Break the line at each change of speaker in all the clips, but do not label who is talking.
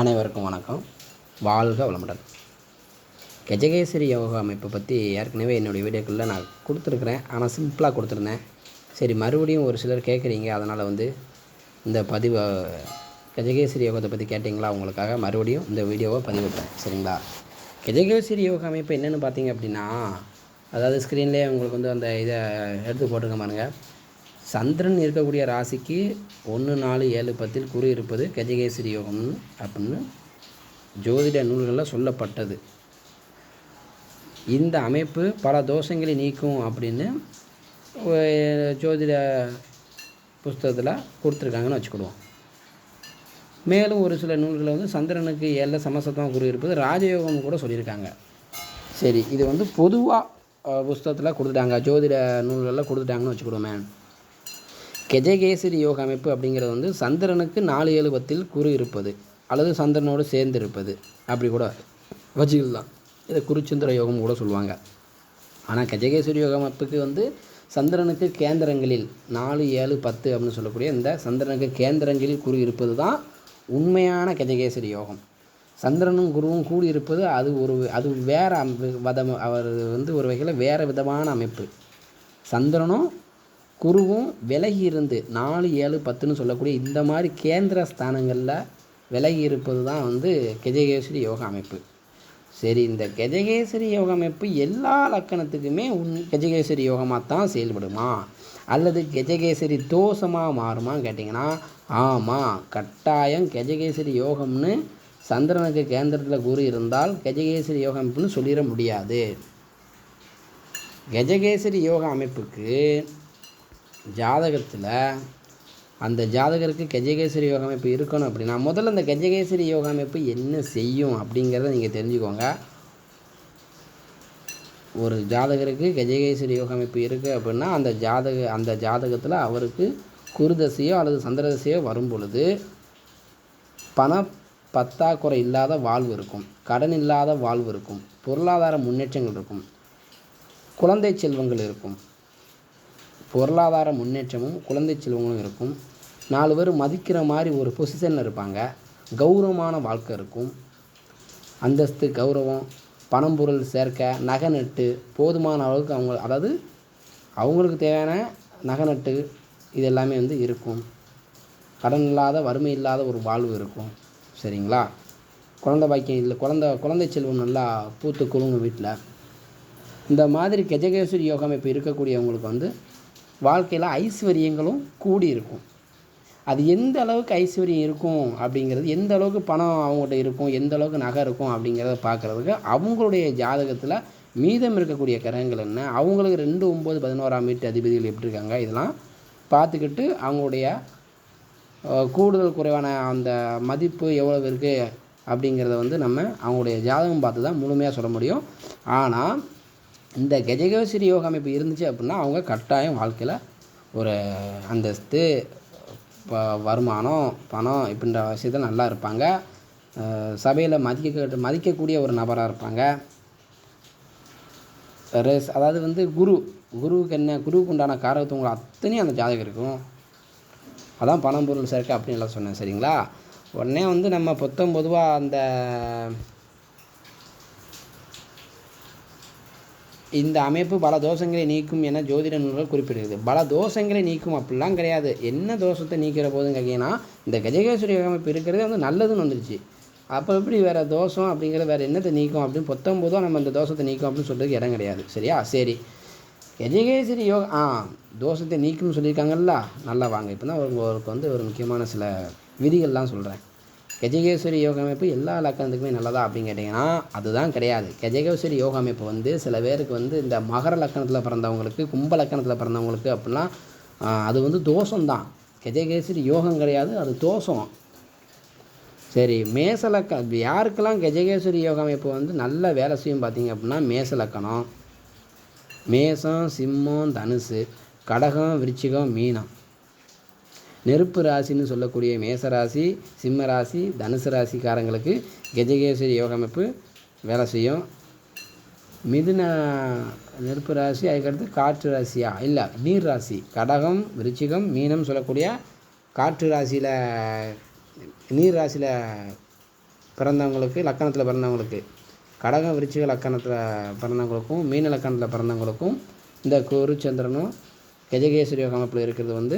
அனைவருக்கும் வணக்கம். வாழ்க வளமுடன். கஜகேசரி யோகா அமைப்பை பற்றி ஏற்கனவே என்னுடைய வீடியோக்களில் நான் கொடுத்துருக்குறேன். ஆனால் சிம்பிளாக கொடுத்துருந்தேன். சரி மறுபடியும் ஒரு சிலர் கேட்குறீங்க அதனால் வந்து இந்த பதிவை கஜகேசரி யோகத்தை பற்றி கேட்டிங்களா உங்களுக்காக மறுபடியும் இந்த வீடியோவை பதிவிட்டேன் சரிங்களா? கஜகேசரி யோகா அமைப்பு என்னென்னு பார்த்தீங்க அப்படின்னா அதாவது ஸ்க்ரீன்லேயே உங்களுக்கு வந்து அந்த இதை எடுத்து போட்டுருங்க பாருங்கள் சந்திரன் இருக்கக்கூடிய ராசிக்கு ஒன்று நாலு ஏழு பத்தில் குரு இருப்பது கஜகேசரி யோகம் அப்படின்னு ஜோதிட நூல்களில் சொல்லப்பட்டது. இந்த அமைப்பு பல தோஷங்களை நீக்கும் அப்படின்னு ஜோதிட புஸ்தகத்தில் கொடுத்துருக்காங்கன்னு வச்சுக்கிடுவோம். மேலும் ஒரு சில நூல்களில் வந்து சந்திரனுக்கு ஏழில் சமசத்தமாக குரு இருப்பது ராஜயோகம் கூட சொல்லியிருக்காங்க. சரி இது வந்து பொதுவாக புஸ்தகத்தில் கொடுத்துட்டாங்க ஜோதிட நூல்களில் கொடுத்துட்டாங்கன்னு வச்சுக்கிடுவோமே. கெஜகேசரி யோக அமைப்பு அப்படிங்கிறது வந்து சந்திரனுக்கு நாலு ஏழு பத்தில் குரு இருப்பது அல்லது சந்திரனோடு சேர்ந்து இருப்பது அப்படி கூட வச்சுக்கலாம் இதை குருச்சந்திர யோகம் கூட சொல்லுவாங்க. ஆனால் கஜகேஸ்வரி யோக அமைப்புக்கு வந்து சந்திரனுக்கு கேந்திரங்களில் நாலு ஏழு பத்து அப்படின்னு சொல்லக்கூடிய இந்த சந்திரனுக்கு கேந்திரங்களில் குரு இருப்பது தான் உண்மையான கஜகேசரி யோகம். சந்திரனும் குருவும் கூடி இருப்பது அது ஒரு அது வேறு அமை- வதம் அவர் வந்து ஒரு வகையில் வேறு விதமான அமைப்பு. சந்திரனும் குருவும் விலகி இருந்து நாலு ஏழு பத்துன்னு சொல்லக்கூடிய இந்த மாதிரி கேந்திர ஸ்தானங்களில் விலகி இருப்பது தான் வந்து கெஜகேசரி யோகா அமைப்பு. சரி இந்த கெஜகேசரி யோக அமைப்பு எல்லா லக்கணத்துக்குமே உன் கெஜகேசரி யோகமாக தான் செயல்படுமா? அல்லது கெஜகேசரி தோஷமாக மாறுமான்னு கேட்டிங்கன்னா ஆமாம் கட்டாயம் கெஜகேசரி யோகம்னு சந்திரனுக்கு கேந்திரத்தில் குரு இருந்தால் கெஜகேசரி யோக அமைப்புன்னு சொல்லிட முடியாது. கஜகேசரி யோக அமைப்புக்கு ஜாதகத்தில் அந்த ஜாதகருக்கு கஜகேசரி யோக அமைப்பு இருக்கணும் அப்படின்னா முதல்ல அந்த கஜகேசரி யோக அமைப்பு என்ன செய்யும் அப்படிங்கிறத நீங்கள் தெரிஞ்சுக்கோங்க. ஒரு ஜாதகருக்கு கஜகேசரி யோக அமைப்பு இருக்குது அப்படின்னா அந்த ஜாதக அந்த ஜாதகத்தில் அவருக்கு குருதசையோ அல்லது சந்திரதசையோ வரும் பொழுது பண பத்தாக்குறை இல்லாத வாழ்வு இருக்கும் கடன் இல்லாத வாழ்வு இருக்கும் பொருளாதார முன்னேற்றங்கள் இருக்கும் குழந்தை செல்வங்கள் இருக்கும். பொருளாதார முன்னேற்றமும் குழந்தை செல்வங்களும் இருக்கும். நாலு பேர் மதிக்கிற மாதிரி ஒரு பொசிஷனில் இருப்பாங்க. கௌரவமான வாழ்க்கை இருக்கும். அந்தஸ்து கௌரவம் பணம் பொருள் சேர்க்க நகை நட்டு போதுமான அளவுக்கு அவங்க அதாவது அவங்களுக்கு தேவையான நகை நட்டு இது எல்லாமே வந்து இருக்கும். கடன் இல்லாத வறுமை இல்லாத ஒரு வாழ்வு இருக்கும். சரிங்களா? குழந்தை பாக்கியம் இல்லை குழந்தை குழந்தை செல்வம் நல்லா பூத்து குழுங்க வீட்டில் இந்த மாதிரி கெஜகேஸ்வரி யோகம் இப்போ இருக்கக்கூடியவங்களுக்கு வந்து வாழ்க்கையில் ஐஸ்வர்யங்களும் கூடி இருக்கும் அது எந்த அளவுக்கு ஐஸ்வர்யம் இருக்கும் அப்படிங்கிறது எந்த அளவுக்கு பணம் அவங்கள்ட்ட இருக்கும் எந்த அளவுக்கு நகை இருக்கும் அப்படிங்கிறத பார்க்குறதுக்கு அவங்களுடைய ஜாதகத்தில் மீதம் இருக்கக்கூடிய கிரகங்கள் என்ன அவங்களுக்கு ரெண்டு ஒம்பது பதினோராம் வீட்டு அதிபதிகள் எப்படி இருக்காங்க இதெல்லாம் பார்த்துக்கிட்டு அவங்களுடைய கூடுதல் குறைவான அந்த மதிப்பு எவ்வளவு இருக்குது அப்படிங்கிறத வந்து நம்ம அவங்களுடைய ஜாதகம் பார்த்து தான் முழுமையாக சொல்ல முடியும். ஆனால் இந்த கஜகேசரி யோக அமைப்பு இருந்துச்சு அப்படின்னா அவங்க கட்டாயம் வாழ்க்கையில் ஒரு அந்தஸ்து ப- வருமானம் பணம் இப்படின்ற விஷயத்தில் நல்லா இருப்பாங்க. சபையில் மதிக்க மதிக்கக்கூடிய ஒரு நபராக இருப்பாங்க. ரெஸ் அதாவது வந்து குரு குருவுக்கு என்ன குருவுக்கு உண்டான காரகத்துவங்கள் அத்தனையும் அந்த ஜாதகம் இருக்கும். அதான் பணம் பொருள் சேர்க்கை அப்படின்னு எல்லாம் சொன்னேன் சரிங்களா? உடனே வந்து நம்ம பொத்தம் பொதுவாக அந்த இந்த அமைப்பு பல தோஷங்களை நீக்கும் என ஜோதிட நூல்கள் குறிப்பிடுகிறது. பல தோஷங்களை நீக்கும் அப்படிலாம் கிடையாது. என்ன தோஷத்தை நீக்கிற போதுன்னு கேட்டீங்கன்னா இந்த கஜகேஸ்வரி யோக அமைப்பு இருக்கிறதே வந்து நல்லதுன்னு வந்துருச்சு. அப்போ எப்படி வேறு தோஷம் அப்படிங்கிற வேறு என்னத்தை நீக்கும் அப்படின்னு பொத்தொம்போதும் நம்ம இந்த தோஷத்தை நீக்கும் அப்படின்னு சொல்கிறதுக்கு இடம் கிடையாது. சரியா? சரி. கஜகேசரி யோகா ஆ தோஷத்தை நீக்கும்னு சொல்லியிருக்காங்கல்ல? நல்லா வாங்க. இப்போ தான் உங்களுக்கு வந்து ஒரு முக்கியமான சில விதிகள்லாம் சொல்கிறேன் கஜகேஸ்வரி யோக அமைப்பு எல்லா லக்கணத்துக்குமே நல்லதா அப்படின்னு கேட்டிங்கன்னா அதுதான் கிடையாது. கஜகேஸ்வரி யோக அமைப்பு வந்து சில பேருக்கு வந்து இந்த மகர லக்கணத்தில் பிறந்தவங்களுக்கு கும்ப லக்கணத்தில் பிறந்தவங்களுக்கு அப்படிலாம் அது வந்து தோஷம்தான். கஜகேஸ்வரி யோகம் கிடையாது அது தோஷம். சரி மேச லக்க யாருக்கெல்லாம் கஜகேஸ்வரி யோக அமைப்பு வந்து நல்ல வேலை செய்யும் பார்த்தீங்க அப்படின்னா மேச லக்கணம். மேசம் சிம்மம் தனுசு கடகம் விருச்சிகம் மீனம். நெருப்பு ராசின்னு சொல்லக்கூடிய மேச ராசி சிம்ம ராசி தனுசு ராசிக்காரங்களுக்கு கஜகேசரி யோக அமைப்பு வேலை செய்யும். மிதுன நெருப்பு ராசி அதுக்கடுத்து காற்று ராசியா? இல்லை நீர் ராசி. கடகம் விருச்சிகம் மீனம் சொல்லக்கூடிய காற்று ராசியில் நீர் ராசியில் பிறந்தவங்களுக்கு லக்கணத்தில் பிறந்தவங்களுக்கு கடகம் விருச்சிக லக்கணத்தில் பிறந்தவங்களுக்கும் மீன லக்கணத்தில் பிறந்தவங்களுக்கும் இந்த குருச்சந்திரனும் கஜகேஸ்வரி யோக அமைப்பில் இருக்கிறது வந்து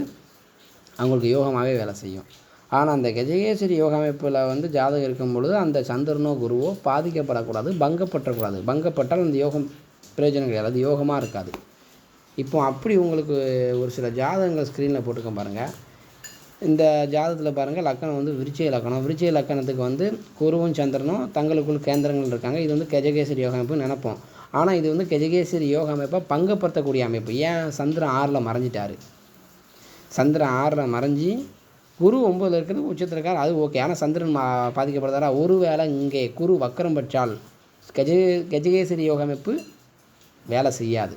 அவங்களுக்கு யோகமாகவே வேலை செய்யும். ஆனால் அந்த கஜகேசரி யோக அமைப்பில் வந்து ஜாதகம் இருக்கும் பொழுது அந்த சந்திரனோ குருவோ பாதிக்கப்படக்கூடாது பங்கப்பற்றக்கூடாது. பங்கப்பட்டால் அந்த யோகம் பிரயோஜனம் கிடையாது. அது யோகமாக இருக்காது. இப்போ அப்படி உங்களுக்கு ஒரு சில ஜாதகங்கள் ஸ்க்ரீனில் போட்டுக்க பாருங்கள் இந்த ஜாதகத்தில் பாருங்கள் லக்கணம் வந்து விருச்சய லக்கணம். விருச்சய லக்கணத்துக்கு வந்து குருவும் சந்திரனும் தங்களுக்குள் கேந்திரங்கள் இருக்காங்க. இது வந்து கஜகேசரி யோக அமைப்பு நினைப்போம். ஆனால் இது வந்து கஜகேசரி யோக அமைப்பை பங்கப்படுத்தக்கூடிய அமைப்பு. ஏன் சந்திரன் ஆறில் மறைஞ்சிட்டாரு? சந்திரன் ஆறில் மறைஞ்சி குரு ஒம்பதில் இருக்கிறது உச்சத்தில் இருக்கார் அது ஓகே ஆனால் சந்திரன் மா பாதிக்கப்படுதாரா ஒருவேளை இங்கே குரு வக்கரம் பெற்றால் கஜ கஜகேசரி யோக அமைப்பு வேலை செய்யாது.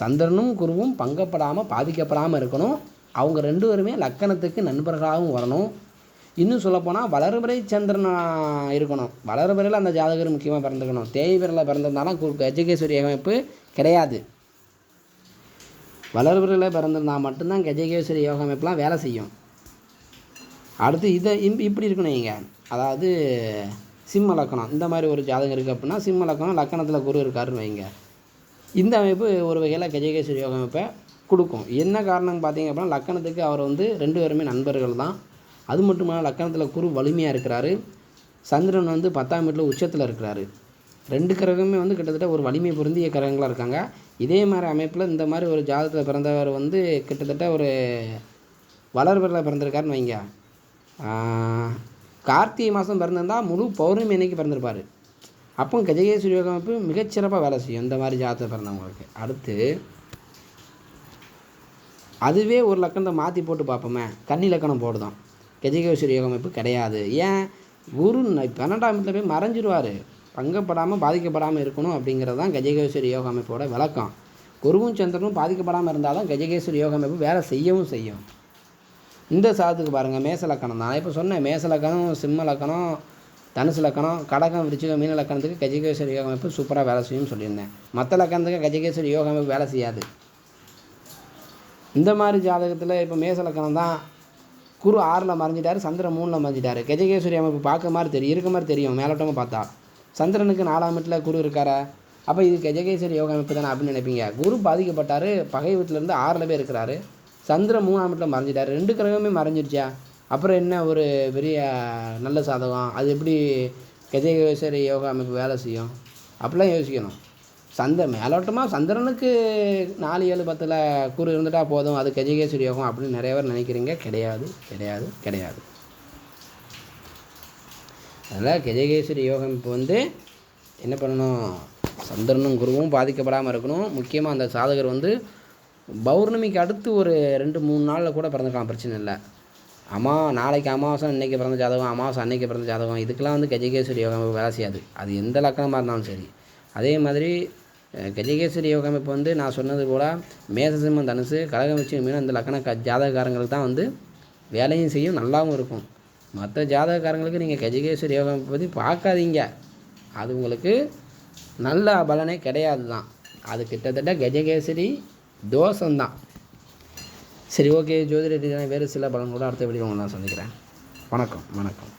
சந்திரனும் குருவும் பங்கப்படாமல் பாதிக்கப்படாமல் இருக்கணும். அவங்க ரெண்டு பேருமே லக்கணத்துக்கு நண்பர்களாகவும் வரணும். இன்னும் சொல்லப்போனால் வளர்பிறை சந்திரன் இருக்கணும். வளர்பிறையில் அந்த ஜாதகர் முக்கியமாக பிறந்துக்கணும். தேய்பிரில் பிறந்திருந்தாலும் கஜகேஸ்வரி அமைப்பு கிடையாது. வளர்வர்களே பிறந்திருந்தால் மட்டும்தான் கஜகேஸ்வரி யோக அமைப்புலாம் வேலை செய்யும். அடுத்து இதை இப்படி இருக்கணும் இங்கே அதாவது சிம்ம லக்கணம். இந்த மாதிரி ஒரு ஜாதகம் இருக்குது அப்படின்னா சிம்ம லக்கணம் லக்கணத்தில் குரு இருக்காருன்னு வைங்க. இந்த அமைப்பு ஒரு வகையில் கஜகேஸ்வரி யோக அமைப்பை கொடுக்கும். என்ன காரணம் பார்த்தீங்க அப்படின்னா லக்கணத்துக்கு அவர் வந்து ரெண்டு பேருமே நண்பர்கள் தான். அது மட்டும் இல்லாமல் லக்கணத்தில் குரு வலிமையாக இருக்கிறாரு. சந்திரன் வந்து பத்தாம் வீட்டில் உச்சத்தில் இருக்கிறாரு. ரெண்டு கிரகமே வந்து கிட்டத்தட்ட ஒரு வலிமை பொருந்திய கிரகங்களாக இருக்காங்க. இதே மாதிரி அமைப்பில் இந்த மாதிரி ஒரு ஜாதகத்தில் பிறந்தவர் வந்து கிட்டத்தட்ட ஒரு வளர்பிறையில் பிறந்திருக்காருன்னு வைங்க. கார்த்திகை மாதம் பிறந்திருந்தால் முழு பௌர்ணமி அன்னைக்கு பிறந்திருப்பார். அப்போ கஜகேஸ்வரி யோகம் அமைப்பு மிகச்சிறப்பாக வேலை செய்யும் இந்த மாதிரி ஜாதகத்தில் பிறந்தவங்களுக்கு. அடுத்து அதுவே ஒரு லக்கணத்தை மாற்றி போட்டு பார்ப்போமே. கன்னி லக்கணம் போடுதான். கஜகேஸ்வரி யோகம் அமைப்பு கிடையாது. ஏன்? குரு பன்னெண்டாம் இடத்துல போய் மறைஞ்சிருவார். பங்கப்படாமல் பாதிக்கப்படாமல் இருக்கணும் அப்படிங்கிறது தான் கஜகேஸ்வரி யோக அமைப்போட விளக்கம். குருவும் சந்திரனும் பாதிக்கப்படாமல் இருந்தால் தான் கஜகேஸ்வரி யோக அமைப்பு வேலை செய்யவும் செய்யும். இந்த சாதத்துக்கு பாருங்கள் மேச லக்கணம் நான் இப்போ சொன்னேன் மேச லக்கணம் சிம்ம லக்கணம் தனுசு லக்கணம் கடகம் விருச்சிகம் மீன லக்கணத்துக்கு கஜகேஸ்வரி யோக அமைப்பு சூப்பராக வேலை செய்யும்னு சொல்லியிருந்தேன். மற்ற லக்கணத்துக்கு கஜகேஸ்வரி யோக அமைப்பு வேலை செய்யாது. இந்த மாதிரி ஜாதகத்தில் இப்போ மேச லக்கணம் தான். குரு ஆறில் மறைஞ்சிட்டார் சந்திரன் மூணில் மறைஞ்சிட்டார். கஜகேஸ்வரி அமைப்பு பார்க்க மாதிரி தெரியும் இருக்க மாதிரி தெரியும் மேலோட்டமாக பார்த்தா. சந்திரனுக்கு நாலாம் இடத்துல குரு இருக்காரா? அப்போ இது கஜகேசரி யோக அமைப்பு தானே அப்படின்னு நினைப்பீங்க. குரு பாதிக்கப்பட்டார். பகை வீட்டிலேருந்து ஆறில் பேர் இருக்கிறாரு. சந்திரன் மூணாம் இடத்துல மறைஞ்சிட்டார். ரெண்டு கிரகமே மறைஞ்சிருச்சா? அப்புறம் என்ன ஒரு பெரிய நல்ல சாதகம்? அது எப்படி கஜகேசரி யோகா அமைப்பு வேலை செய்யும்? அப்படிலாம் யோசிக்கணும். சந்த மேலோட்டமாக சந்திரனுக்கு நாலு ஏழு பத்தில் குரு இருந்துட்டால் போதும். அது கஜகேஸ்வரி யோகம் அப்படின்னு நிறைய பேர் நினைக்கிறீங்க. கிடையாது கிடையாது கிடையாது. அதனால் கஜகேஸ்வரி யோகம் இப்போ வந்து என்ன பண்ணணும்? சந்திரனும் குருவும் பாதிக்கப்படாமல் இருக்கணும். முக்கியமாக அந்த சாதகர் வந்து பௌர்ணமிக்கு அடுத்து ஒரு ரெண்டு மூணு நாளில் கூட பிறந்துக்கலாம் பிரச்சனை இல்லை. அம்மா நாளைக்கு அமாவாசை இன்றைக்கி பிறந்த ஜாதகம் அமாவாசை அன்னைக்கு பிறந்த ஜாதகம் இதுக்கெல்லாம் வந்து கஜகேஸ்வரி யோகம் வேலை செய்யாது. அது எந்த லக்கணமாக இருந்தாலும் சரி. அதே மாதிரி கஜகேஸ்வரி யோகம் இப்போ வந்து நான் சொன்னது போல் மேசசிம்மம் தனுசு கழகம் வச்சு மீன் அந்த லக்கண க ஜாதகக்காரங்களுக்கு தான் வந்து வேலையும் செய்யும் நல்லாவும் இருக்கும். மற்ற ஜாதகக்காரங்களுக்கு நீங்கள் கஜகேஸ்வரி யோகம் பற்றி பார்க்காதீங்க. அது உங்களுக்கு நல்ல பலனே கிடையாது தான் அது கிட்டத்தட்ட கஜகேசரி தோஷந்தான் சரி ஓகே. ஜோதிட ரீதியான வேறு சில பலன்களோட அடுத்த வீடியோ உங்களை நான் சந்திக்கிறேன். வணக்கம் வணக்கம்.